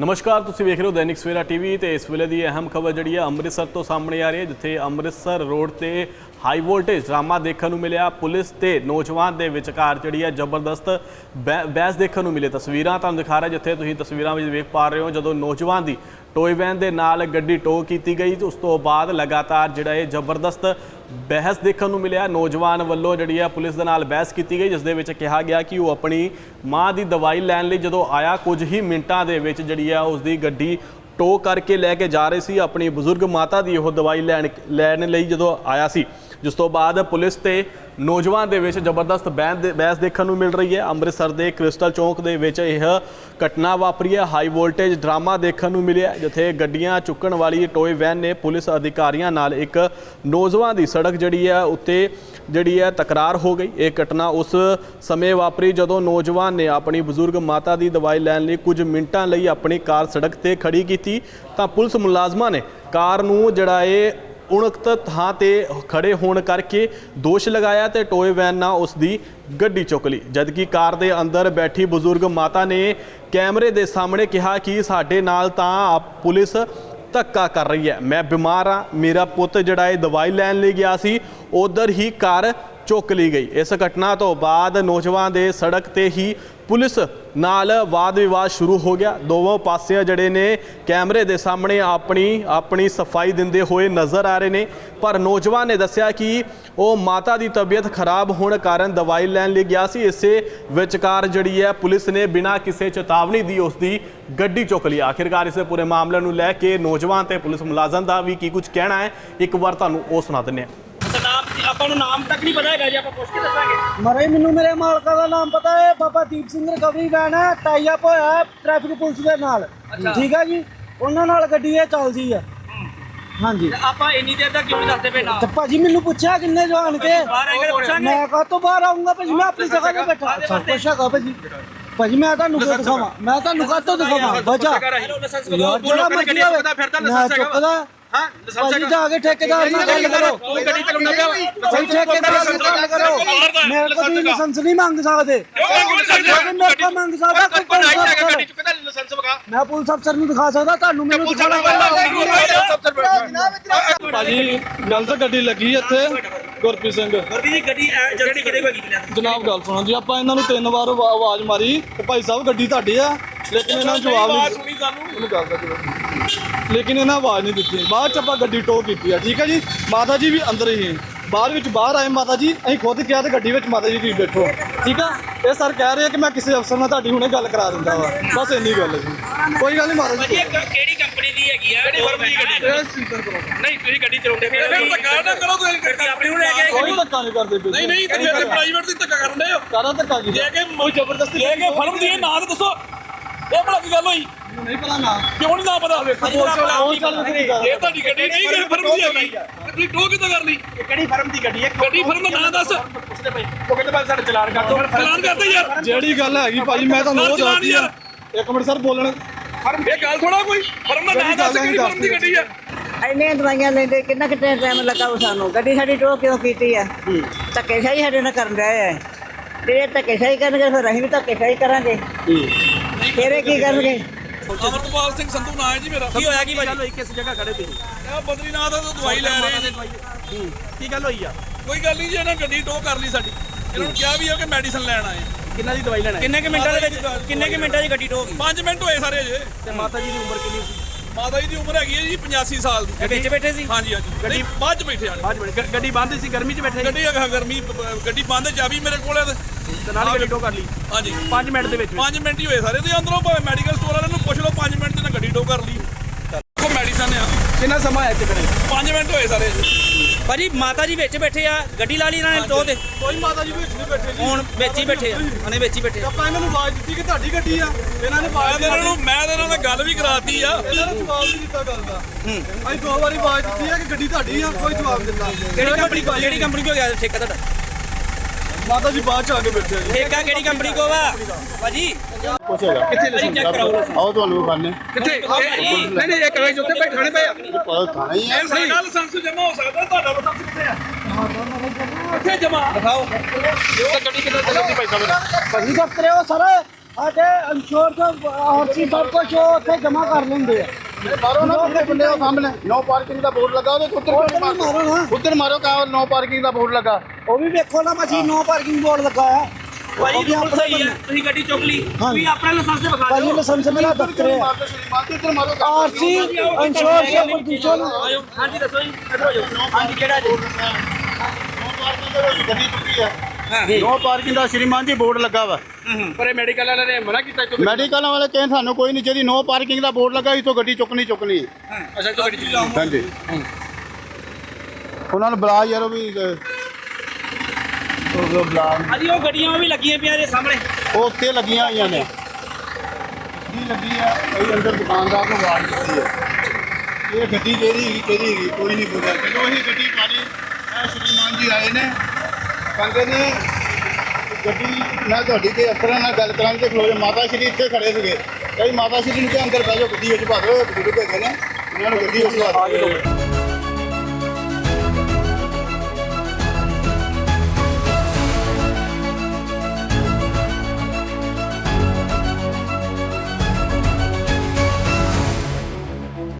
ਨਮਸਕਾਰ, ਤੁਸੀਂ ਵੇਖ ਰਹੇ ਹੋ ਦੈਨਿਕ ਸਵੇਰਾ ਟੀਵੀ ਤੇ ਇਸ ਵੇਲੇ ਦੀ ਅਹਿਮ ਖਬਰ ਜਿਹੜੀ ਹੈ ਅੰਮ੍ਰਿਤਸਰ ਤੋਂ ਸਾਹਮਣੇ ਆ ਰਹੀ ਹੈ, ਜਿੱਥੇ ਅੰਮ੍ਰਿਤਸਰ ਰੋਡ ਤੇ ਹਾਈ ਵੋਲਟੇਜ ਡਰਾਮਾ ਦੇਖਣ ਨੂੰ ਮਿਲਿਆ। ਪੁਲਿਸ ਤੇ ਨੌਜਵਾਨ ਦੇ ਵਿਚਕਾਰ ਜਿਹੜੀ ਹੈ ਜ਼ਬਰਦਸਤ ਬਹਿ- ਬਹਿਸ ਦੇਖਣ ਨੂੰ ਮਿਲੇ। ਤਸਵੀਰਾਂ ਤੁਹਾਨੂੰ ਦਿਖਾ ਰਿਹਾ, ਜਿੱਥੇ ਤੁਸੀਂ ਤਸਵੀਰਾਂ ਵਿੱਚ ਵੇਖ ਪਾ ਰਹੇ ਹੋ, ਜਦੋਂ ਨੌਜਵਾਨ ਦੀ ਟੋਏ ਵੈਨ ਦੇ ਨਾਲ ਗੱਡੀ ਟੋ ਕੀਤੀ ਗਈ ਉਸ ਤੋਂ ਬਾਅਦ ਲਗਾਤਾਰ ਜਿਹੜਾ ਇਹ ਜ਼ਬਰਦਸਤ ਬਹਿਸ ਦੇਖਣ ਨੂੰ ਮਿਲਿਆ। ਨੌਜਵਾਨ ਵੱਲੋਂ ਜਿਹੜੀ ਆ ਪੁਲਿਸ ਦੇ ਨਾਲ ਬਹਿਸ ਕੀਤੀ ਗਈ, ਜਿਸ ਦੇ ਵਿੱਚ ਕਿਹਾ ਗਿਆ ਕਿ ਉਹ ਆਪਣੀ ਮਾਂ ਦੀ ਦਵਾਈ ਲੈਣ ਲਈ ਜਦੋਂ ਆਇਆ, ਕੁਝ ਹੀ ਮਿੰਟਾਂ ਦੇ ਵਿੱਚ ਜਿਹੜੀ ਆ ਉਸ ਦੀ ਗੱਡੀ ਟੋ ਕਰਕੇ ਲੈ ਕੇ ਜਾ ਰਹੇ ਸੀ। ਆਪਣੀ ਬਜ਼ੁਰਗ ਮਾਤਾ ਦੀ ਉਹ ਦਵਾਈ ਲੈਣ ਲੈਣ ਲਈ ਜਦੋਂ ਆਇਆ ਸੀ। ਜਿਸ ਤੋਂ ਬਾਅਦ ਪੁਲਿਸ ਤੇ ਨੌਜਵਾਨ ਦੇ ਵਿੱਚ ਜ਼ਬਰਦਸਤ ਬਹਿਸ ਦੇ- ਬਹਿਸ ਦੇਖਣ ਨੂੰ ਮਿਲ ਰਹੀ ਹੈ। ਅੰਮ੍ਰਿਤਸਰ ਦੇ ਕ੍ਰਿਸਟਲ ਚੌਂਕ ਦੇ ਵਿੱਚ ਇਹ ਘਟਨਾ ਵਾਪਰੀ ਹੈ। ਹਾਈ ਵੋਲਟੇਜ ਡਰਾਮਾ ਦੇਖਣ ਨੂੰ ਮਿਲਿਆ ਜਿੱਥੇ ਗੱਡੀਆਂ ਚੁੱਕਣ ਵਾਲੀ ਟੋਏ ਵੈਨ ਨੇ ਪੁਲਿਸ ਅਧਿਕਾਰੀਆਂ ਨਾਲ ਇੱਕ ਨੌਜਵਾਨ ਦੀ ਸੜਕ ਜਿਹੜੀ ਹੈ, ਉੱਤੇ ਜਿਹੜੀ ਹੈ ਤਕਰਾਰ ਹੋ ਗਈ। ਇਹ ਘਟਨਾ ਉਸ ਸਮੇਂ ਵਾਪਰੀ ਜਦੋਂ ਨੌਜਵਾਨ ਨੇ ਆਪਣੀ ਬਜ਼ੁਰਗ ਮਾਤਾ ਦੀ ਦਵਾਈ ਲੈਣ ਲਈ ਕੁਝ ਮਿੰਟਾਂ ਲਈ ਆਪਣੀ ਕਾਰ ਸੜਕ ਤੇ ਖੜੀ ਕੀਤੀ। ਤਾਂ ਪੁਲਿਸ ਮੁਲਾਜ਼ਮਾਂ ਨੇ ਕਾਰ ਨੂੰ ਜਿਹੜਾ ਇਹ ਉਣਕਤ ਥਾਂ ਤੇ ਖੜੇ ਹੋਣ ਕਰਕੇ ਦੋਸ਼ ਲਗਾਇਆ ਤੇ ਟੋਏ ਵੈਨ ਨਾਲ ਉਸ ਦੀ ਗੱਡੀ ਚੁੱਕ ਲਈ। ਜਦਕਿ ਕਾਰ ਦੇ ਅੰਦਰ ਬੈਠੀ ਬਜ਼ੁਰਗ ਮਾਤਾ ਨੇ ਕੈਮਰੇ ਦੇ ਸਾਹਮਣੇ ਕਿਹਾ ਕਿ ਸਾਡੇ ਨਾਲ ਤਾਂ ਆਪ ਪੁਲਿਸ ਧੱਕਾ ਕਰ ਰਹੀ ਹੈ। ਮੈਂ ਬਿਮਾਰ ਆ ਮੇਰਾ ਪੁੱਤ ਜਿਹੜਾ ਇਹ ਦਵਾਈ ਲੈਣ ਲਈ ਗਿਆ ਸੀ ਉਧਰ ਹੀ ਕਾਰ ਚੁੱਕ ਲਈ ਗਈ। ਇਸ ਘਟਨਾ ਤੋਂ ਬਾਅਦ ਨੌਜਵਾਨ ਦੇ ਸੜਕ ਤੇ ਹੀ ਪੁਲਿਸ ਨਾਲ ਵਾਦ ਵਿਵਾਦ ਸ਼ੁਰੂ ਹੋ ਗਿਆ। ਦੋਵੇਂ ਪਾਸਿਆਂ ਜਿਹੜੇ ਨੇ, ਕੈਮਰੇ ਦੇ ਸਾਹਮਣੇ ਆਪਣੀ ਆਪਣੀ ਸਫ਼ਾਈ ਦਿੰਦੇ ਹੋਏ ਨਜ਼ਰ ਆ ਰਹੇ ਨੇ। ਪਰ ਨੌਜਵਾਨ ਨੇ ਦੱਸਿਆ ਕਿ ਉਹ ਮਾਤਾ ਦੀ ਤਬੀਅਤ ਖਰਾਬ ਹੋਣ ਕਾਰਨ ਦਵਾਈ ਲੈਣ ਲਈ ਗਿਆ ਸੀ। ਇਸੇ ਵਿਚਕਾਰ ਜਿਹੜੀ ਹੈ ਪੁਲਿਸ ਨੇ ਬਿਨਾਂ ਕਿਸੇ ਚੇਤਾਵਨੀ ਦੀ ਉਸ ਦੀ ਗੱਡੀ ਚੁੱਕ ਲਈ। ਆਖਿਰਕਾਰ ਇਸ ਪੂਰੇ ਮਾਮਲੇ ਨੂੰ ਲੈ ਕੇ ਨੌਜਵਾਨ ਤੇ ਪੁਲਿਸ ਮੁਲਾਜ਼ਮ ਦਾ ਵੀ ਕੀ ਕੁਝ ਕਹਿਣਾ ਹੈ, ਇੱਕ ਵਾਰ ਤੁਹਾਨੂੰ ਉਹ ਸੁਣਾ ਦਿੰਦੇ ਹਾਂ। ਆਪਾਂ ਨੂੰ ਨਾਮ ਤੱਕ ਨਹੀਂ ਪਤਾ ਹੈਗਾ ਜੀ ਆਪਾਂ ਪੁੱਛ ਕੇ ਦੱਸਾਂਗੇ। ਮਰੇ ਮੈਨੂੰ ਮੇਰੇ ਮਾਲਕਾ ਦਾ ਨਾਮ ਪਤਾ ਹੈ ਬਾਬਾ ਦੀਪ ਸਿੰਘ ਰਿਕਵਰੀ ਵੈਨ ਹੈ ਟਾਈ ਅਪ ਹੋਇਆ ਹੈ ਟ੍ਰੈਫਿਕ ਪੁਲਿਸ ਦੇ ਨਾਲ। ਠੀਕ ਹੈ ਜੀ? ਉਹਨਾਂ ਨਾਲ ਗੱਡੀ ਇਹ ਚੱਲਦੀ ਹੈ। ਹਾਂਜੀ। ਤੇ ਆਪਾਂ ਇੰਨੀ ਦੇਰ ਤੱਕ ਕਿਉਂ ਨਹੀਂ ਦੱਸਦੇ ਪਏ ਨਾਮ? ਤੇ ਭਾਜੀ ਮੈਨੂੰ ਪੁੱਛਿਆ ਕਿੰਨੇ ਜਾਣ ਕੇ? ਬਾਹਰ ਆਏ ਕੇ ਪੁੱਛਾਂਗੇ। ਮੈਂ ਕਾ ਤੋਂ ਬਾਹਰ ਆਉਂਗਾ ਭਾਜੀ? ਮੈਂ ਆਪਣੀ ਜਗ੍ਹਾ ਤੇ ਬੈਠਾ। ਸਭ ਕੁਛ ਹੈਗਾ ਭਾਜੀ? ਭਾਜੀ ਮੈਂ ਤੁਹਾਨੂੰ ਕਿਉਂ ਦਿਖਾਵਾਂ? ਮੈਂ ਤੁਹਾਨੂੰ ਕਾਹਤੋਂ ਦਿਖਾਵਾਂ? ਵਜਾ ਹੈਲੋ ਲਾਇਸੈਂਸ ਯਾਰ ਬਤਾਓ ਜਿਹੜਾ ਮਰਜ਼ੀ ਹੋਵੇ। ਮੈਂ ਚੁੱਕਦਾ। ਹਾਂ ਭਾਜੀ ਜਾ ਕੇ ਠੇਕੇਦਾਰ ਨਾਲ ਗੱਲ ਕਰੋ। ਤੂੰ ਗੱਡੀ ਚਲਾਉਂਦਾ ਪਿਆ। ਭਾਈ ਠੇਕੇਦਾਰ ਨਾਲ ਗੱਲ ਕਰੋ। ਮੇਰੇ ਕੋਲ ਵੀ ਲਾਇਸੈਂਸ ਨਹੀਂ ਮੰਗ ਸਕਦੇ। ਲੇਕਿਨ ਮੇਰੇ ਕੋਲ ਮੰਗ ਸਕਦਾ ਕੋਈ ਪੁਲਿਸ ਅਫਸਰ। ਚੁੱਕਦਾ ਲਾਇਸੈਂਸ ਬਗਾ ਮੈਂ ਪੁਲਿਸ ਅਫਸਰ ਨੂੰ ਦਿਖਾ ਸਕਦਾ ਤੁਹਾਨੂੰ ਮੈਨੂੰ ਦਿਖਾਣਾ ਭਾਜੀ ਗਲਤ ਗੱਡੀ ਲੱਗੀ ਇੱਥੇ ਗੁਰਪ੍ਰੀਤ ਸਿੰਘ। ਵਰਦੀ ਜੀ ਗੱਡੀ ਏਜੰਸੀ ਕਿਹਦੇ ਕੋਲ ਕੀਤੀ ਜਨਾਬ ਗੱਲ ਸੁਣੋ ਜੀ ਆਪਾਂ ਇਹਨਾਂ ਨੂੰ ਤਿੰਨ ਵਾਰ ਆਵਾ- ਆਵਾਜ਼ ਮਾਰੀ ਤੇ ਭਾਈ ਸਾਹਿਬ ਗੱਡੀ ਤੁਹਾਡੀ ਆ। ਲੇਕਿਨ ਇਹਨਾਂ ਨੇ ਜਵਾਬ ਨਹੀਂ ਸੁਣੀ ਸਾਨੂੰ। ਮੈਨੂੰ ਗੱਲ ਦਾ ਜਵਾਬ। ਲੇਕਿਨ ਇਹਨਾਂ ਆਵਾਜ਼ ਨਹੀਂ ਦਿੱਤੀ। ਬਾਅਦ ਚ ਆਪਾਂ ਗੱਡੀ ਟੋ ਕੀਤੀ ਆ। ਠੀਕ ਹੈ ਜੀ? ਮਾਤਾ ਜੀ ਵੀ ਅੰਦਰ ਹੀ ਬਾਹਰ ਵਿੱਚ ਬਾਹਰ ਆਏ ਮਾਤਾ ਜੀ ਅਸੀਂ ਖੁਦ ਕਿਹਾ ਤੇ ਗੱਡੀ ਵਿੱਚ ਮਾਤਾ ਜੀ ਤੁਸੀਂ ਬੈਠੋ। ਠੀਕ ਆ? ਇਹ ਸਰ ਕਹਿ ਰਹੇ ਆ ਕਿ ਮੈਂ ਕਿਸੇ ਅਫਸਰ ਨਾਲ ਤੁਹਾਡੀ ਹੁਣੇ ਗੱਲ ਕਰਾ ਦਿੰਦਾ ਵਾ। ਬਸ ਇੰਨੀ ਗੱਲ ਹੈ ਜੀ। ਕੋਈ ਗੱਲ ਨਹੀਂ ਮਾਤਾ ਜੀ। ਕਿਹੜੀ ਕੰਪਨੀ ਦੀ ਹੈਗੀ ਆ? ਕਿਹੜੀ ਫਰਮ ਦੀ ਗੱਡੀ ਨਹੀਂ ਤੁਸੀਂ ਗੱਡੀ ਚਲਾਉਂਦੇ ਪਏ ਫਿਰ ਧੱਕਾ ਨਾ ਕਰੋ ਤੁਸੀਂ ਗੱਡੀ ਆਪਣੀ ਨੂੰ ਲੈ ਕੇ ਕੋਈ ਧੱਕਾ ਨਹੀਂ ਕਰਦੇ ਪਏ ਨਹੀਂ ਨਹੀਂ ਤੁਸੀਂ। ਪ੍ਰਾਈਵੇਟ ਦੀ ਧੱਕਾ ਕਰਨ ਦੇ ਹੋ। ਕਾਹਦਾ ਧੱਕਾ ਕੀ ਲੈ ਕੇ ਕੋਈ ਜ਼ਬਰਦਸਤੀ ਲੈ ਕੇ ਫਰਮ ਦੀ ਨਾਂ ਦੱਸੋ। ਇਹ ਬੜਾ ਕੀ ਗੱਲ ਹੋਈ? ਨਹੀਂ ਪਤਾ ਨਾ। ਕਿਉਂ ਨਹੀਂ ਨਾ ਪਤਾ? ਇਹ ਤੁਹਾਡੀ ਗੱਡੀ ਨਹੀਂ ਕਿ ਫਰਮ ਦੀ ਹੈਗੀ ਤੁਸੀਂ ਟੋ ਕਿੱਦਾਂ ਕਰ ਲਈ? ਕਿਹੜੀ ਫਰਮ ਦੀ ਗੱਡੀ ਹੈ? ਗੱਡੀ ਫਰਮ ਦਾ ਨਾਂ ਦੱਸ। ਪੁੱਛਦੇ ਪਏ ਉਹ ਕਹਿੰਦੇ ਬਾਅਦ ਸਾਡੇ ਚਲਾਨ ਕਰ ਦੋ ਚਲਾਨ ਕਰਦੇ ਯਾਰ। ਜਿਹੜੀ ਗੱਲ ਹੈਗੀ ਭਾਜੀ ਮੈਂ ਤੁਹਾਨੂੰ ਉਹ ਦੱਸਦੀ ਆ ਇੱਕ ਮਿੰਟ ਸਰ ਬੋਲਣ। ਇਹ ਗੱਲ ਥੋੜਾ ਕੋਈ। ਫਰਮ ਦਾ ਨਾਂ ਦੱਸ ਕਿਹੜੀ ਫਰਮ ਦੀ ਗੱਡੀ ਆ ਇੰਨੇ ਦਵਾਈਆਂ ਲੈਂਦੇ ਕਿੰਨਾ ਕਿ ਟਾਈਮ ਲੱਗਾ ਉਹ ਸਾਨੂੰ? ਗੱਡੀ ਸਾਡੀ ਟੋ ਕਿਉਂ ਕੀਤੀ ਆ ਧੱਕੇ ਸ਼ਾਹੀ ਸਾਡੇ ਨਾਲ ਕਰਨ ਰਹੇ ਆ ਜਿਹੜੇ ਧੱਕੇ ਸ਼ਾਹੀ ਕਰਨਗੇ ਫਿਰ ਅਸੀਂ ਵੀ ਧੱਕੇ ਸ਼ਾਹੀ ਕਰਾਂਗੇ ਇਹ ਕੀ ਕਰਨਗੇ? ਅਮਰਪਾਲ ਸਿੰਘ ਸੰਧੂ ਨਾਂ ਹੈ ਜੀ ਮੇਰਾ। ਕੀ ਹੋਇਆ ਕੀ ਭਾਜੀ? ਕਿਸ ਜਗ੍ਹਾ ਖੜੇ ਤੁਸੀਂ। ਇਹ ਬਦਰੀਨਾਥ ਤੋਂ ਦਵਾਈ ਲੈ ਰਹੇ ਨੇ। ਕੀ ਗੱਲ ਹੋਈ ਆ? ਕੋਈ ਗੱਲ ਨਹੀਂ ਜੀ ਇਹਨਾਂ ਗੱਡੀ ਟੋ ਕਰ ਲਈ ਸਾਡੀ। ਇਹਨਾਂ ਨੂੰ ਕਿਹਾ ਵੀ ਆ ਕਿ ਮੈਡੀਸਨ ਲੈਣ ਆਏ। ਕਿੰਨਾ ਦੀ ਦਵਾਈ ਲੈਣਾ ਕਿੰਨੇ ਕਿ ਮਿੰਟਾਂ ਦੇ ਵਿੱਚ ਕਿੰਨੇ ਕਿ ਮਿੰਟਾਂ ਦੀ ਗੱਡੀ ਟੋ ਗਈ? 5 ਮਿੰਟ ਹੋਏ ਸਾਰੇ ਅਜੇ। ਤੇ ਮਾਤਾ ਜੀ ਦੀ ਉਮਰ ਕਿੰਨੀ ਸੀ? ਮਾਤਾ ਜੀ ਦੀ ਉਮਰ ਹੈਗੀ ਹੈ ਜੀ 85 ਸਾਲ ਦੀ। ਵਿੱਚ ਬੈਠੇ ਸੀ? ਹਾਂਜੀ ਹਾਂਜੀ। ਗੱਡੀ ਬਾਅਦ ਚ ਬੈਠੇ ਆਣੇ ਬਾਅਦ ਵਿੱਚ ਗ- ਗੱਡੀ ਬੰਦ ਸੀ ਗਰਮੀ 'ਚ ਬੈਠੇ ਗੱਡੀ ਅਗਾ ਗਰਮੀ ਗੱਡੀ ਬੰਦ ਚਾਬੀ ਮੇਰੇ ਕੋਲ ਹੈ ਤੇ। ਤੇ ਨਾਲ ਹੀ ਗੱਡੀ ਟੋ ਕਰ ਲਈ। ਹਾਂਜੀ। 5 ਮਿੰਟ ਦੇ ਵਿੱਚ। 5 ਮਿੰਟ ਹੀ ਹੋਏ ਸਾਰੇ। ਤੇ ਅੰਦਰੋਂ ਭਾਵੇਂ ਮੈਡੀਕਲ ਸਟੋਰ ਵਾਲਿਆਂ ਨੂੰ ਪੁੱਛ ਲਓ 5 ਮਿੰਟ ਤੇ ਨਾ ਗੱਡੀ ਟੋ ਕਰ ਲਈ। ਕਿੰਨਾ ਸਮਾਂ ਆਇਆ ਇੱਥੇ ਖੜੇ 5 ਮਿੰਟ ਹੋਏ ਸਾਰੇ। ਭਾਜੀ ਮਾਤਾ ਜੀ ਵਿੱਚ ਬੈਠੇ ਆ ਗੱਡੀ ਲਾ ਲਈ ਇਹਨਾਂ ਨੇ ਟੋ ਤੇ ਕੋਈ ਮਾਤਾ ਜੀ ਵਿੱਚ ਨਹੀਂ ਬੈਠੇ ਜੀ। ਹੁਣ ਵਿੱਚ ਹੀ ਬੈਠੇ ਆ ਉਹਨੇ ਵਿੱਚ ਹੀ ਬੈਠੇ ਆ। ਆਪਾਂ ਇਹਨਾਂ ਨੂੰ ਆਵਾਜ਼ ਦਿੱਤੀ ਕਿ ਤੁਹਾਡੀ ਗੱਡੀ ਆ ਇਹਨਾਂ ਨੇ ਮੈਂ ਆਵਾਜ਼ ਤੇ ਇਹਨਾਂ ਨੂੰ ਮੈਂ ਤੇ ਇਹਨਾਂ ਨਾਲ ਗੱਲ ਵੀ ਕਰਾਤੀ ਆ। ਇਹਨਾਂ ਨੇ ਜਵਾਬ ਨਹੀਂ ਦਿੱਤਾ ਗੱਲ ਦਾ। ਅਸੀਂ ਦੋ ਵਾਰੀ ਆਵਾਜ਼ ਦਿੱਤੀ ਆ ਕਿ ਗੱਡੀ ਤੁਹਾਡੀ ਆ ਕੋਈ ਜਵਾਬ ਦਿੱਤਾ। ਕਿਹੜੀ ਕੰਪਨੀ ਕਿਹੜੀ ਕੰਪਨੀ ਕੋ ਗਿਆ ਠੇਕਾ ਤੁਹਾਡਾ? ਮਾਤਾ ਜੀ ਬਾਅਦ ਚ ਆ ਕੇ ਬੈਠੇ ਆ ਜੀ। ਠੇਕਾ ਕਿਹੜੀ ਕੰਪਨੀ ਕੋ ਵਾ ਭਾਜੀ। ਪੁੱਛੇਗਾ ਕਿੱਥੇ ਲਾਇਸੈਂਸ ਚੈੱਕ ਕਰਾਓ ਆਓ ਤੁਹਾਨੂੰ ਖਾਣੇ ਕਿੱਥੇ? ਨਹੀਂ ਨਹੀਂ ਇਹ ਕਰਾਈ ਉੱਥੇ ਬੈਠਾਣੇ ਪਏ ਆ। ਪਤਾ ਥਾਣਾ ਹੀ ਹੈ ਸਾਡਾ ਲਾਇਸੈਂਸ ਜਮਾ ਹੋ ਸਕਦਾ ਤੁਹਾਡਾ ਲਾਇਸੈਂਸ ਕਿੱਥੇ ਆ? ਕਿੱਥੇ ਜਮਾ ਦਿਖਾਓ। ਭਾਜੀ ਦਫਤਰੇ ਉਹ ਸਰ ਸਾਡੇ ਇੰਸ਼ੋਰ ਤੋਂ ਆਰਸੀ ਸਭ ਕੁਝ ਉਹ ਉੱਥੇ ਜਮ੍ਹਾਂ ਕਰ ਲੈਂਦੇ ਆ। ਮਾਰੋ ਨਾ ਬੰਦੇ ਬੰਦੇ ਉਹ ਸਾਹਮਣੇ। ਨੋ ਪਾਰਕਿੰਗ ਦਾ ਬੋਰਡ ਲੱਗਾ ਉਹਦੇ ਉੱਤਰ ਮਾਰੋ। ਨਾ। ਉੱਤਰ ਮਾਰੋ ਕਾ ਨੋ ਪਾਰਕਿੰਗ ਦਾ ਬੋਰਡ ਲੱਗਾ। ਉਹ ਵੀ ਵੇਖੋ ਨਾ ਮਸ਼ੀਨ ਨੋ ਪਾਰਕਿੰਗ ਬੋਰਡ ਲੱਗਾ ਆ ਭਾਈ ਬਿਲਕੁਲ ਆਪਣੇ ਸਹੀ ਹੈ ਤੁਸੀਂ ਗੱਡੀ ਚੁੱਕ ਲਈ। ਤੁਸੀਂ ਆਪਣਾ ਲਾਇਸੈਂਸ ਤੇ ਵਿਖਾ ਭਾਜੀ ਦਿਓ। ਲਾਇਸੈਂਸ ਮੇਰਾ ਦਫ਼ਤਰ ਹੈ। ਆਰਸੀ ਇੰਸ਼ੋਰ ਸੇ ਪ੍ਰਦੂਸ਼ਣ ਆਇਓ ਹਾਂਜੀ ਦੱਸੋ ਜੀ ਇੱਧਰ ਹੋ ਜਾਓ? ਹਾਂਜੀ ਕਿਹੜਾ ਜੀ? ਨੋ ਪਾਰਕਿੰਗ ਦੇ ਵਿੱਚ ਗੱਡੀ ਚੁੱਕੀ ਆ ਨੋ ਪਾਰਕਿੰਗ ਦਾ ਸ਼੍ਰੀਮਾਨ ਜੀ ਬੋਰਡ ਲੱਗਾ ਵਾ। ਪਰ ਇਹ ਮੈਡੀਕਲ ਵਾਲਿਆਂ ਨੇ ਮਨਾ ਕੀਤਾ ਕਿ ਮੈਡੀਕਲ ਵਾਲੇ ਕਹਿੰਦੇ ਸਾਨੂੰ ਕੋਈ ਨਹੀਂ ਜਿਹੜੀ ਨੋ ਪਾਰਕਿੰਗ ਦਾ ਬੋਰਡ ਲੱਗਾ ਇਥੋਂ ਗੱਡੀ ਚੁੱਕਣੀ ਚੁੱਕਣੀ ਅੱਛਾ ਤੋਂ ਗੱਡੀ ਚਲਾਓ ਹਾਂਜੀ। ਉਹਨਾਂ ਨੂੰ ਬੁਲਾ ਯਾਰ ਉਹ ਵੀ ਉਹ ਬੁਲਾ ਹਾਂਜੀ, ਉਹ ਗੱਡੀਆਂ ਵੀ ਲੱਗੀਆਂ ਪਈਆਂ ਦੇ ਸਾਹਮਣੇ। ਉਹ ਉੱਤੇ ਲੱਗੀਆਂ ਹੋਈਆਂ ਨੇ। ਗੱਡੀ ਲੱਗੀ ਆ ਕਈ ਅੰਦਰ ਦੁਕਾਨਦਾਰ ਨੂੰ ਆਵਾਜ਼ ਦਿੱਤੀ ਹੈ ਇਹ ਗੱਡੀ ਜਿਹੜੀ ਹੈਗੀ ਕਿਹਦੀ ਹੈਗੀ ਕੋਈ ਨਹੀਂ ਬੋਲਿਆ। ਚਲੋ ਇਹ ਗੱਡੀ ਪਾਣੀ ਇਹ ਸ਼੍ਰੀਮਾਨ ਜੀ ਆਏ ਨੇ। ਕਹਿੰਦੇ ਨੇ, ਗੱਡੀ, ਮੈਂ ਤੁਹਾਡੀ ਤੇ ਅਫਸਰਾਂ ਨਾਲ ਗੱਲ ਕਰਾਂਗੇ ਖਲੋ ਮਾਤਾ ਸ਼੍ਰੀ ਇੱਥੇ ਖੜੇ ਸੀਗੇ। ਕਈ ਮਾਤਾ ਸ਼੍ਰੀ ਨੂੰ ਕਿ ਅੰਦਰ ਬਹਿ ਜਾਓ, ਗੱਡੀ ਵਿੱਚ ਭਾ ਦਿਓ ਬਜ਼ੁਰਗ ਹੈਗੇ ਨੇ। ਉਹਨਾਂ ਨੂੰ ਗੱਡੀ ਵਿੱਚ ਭਾ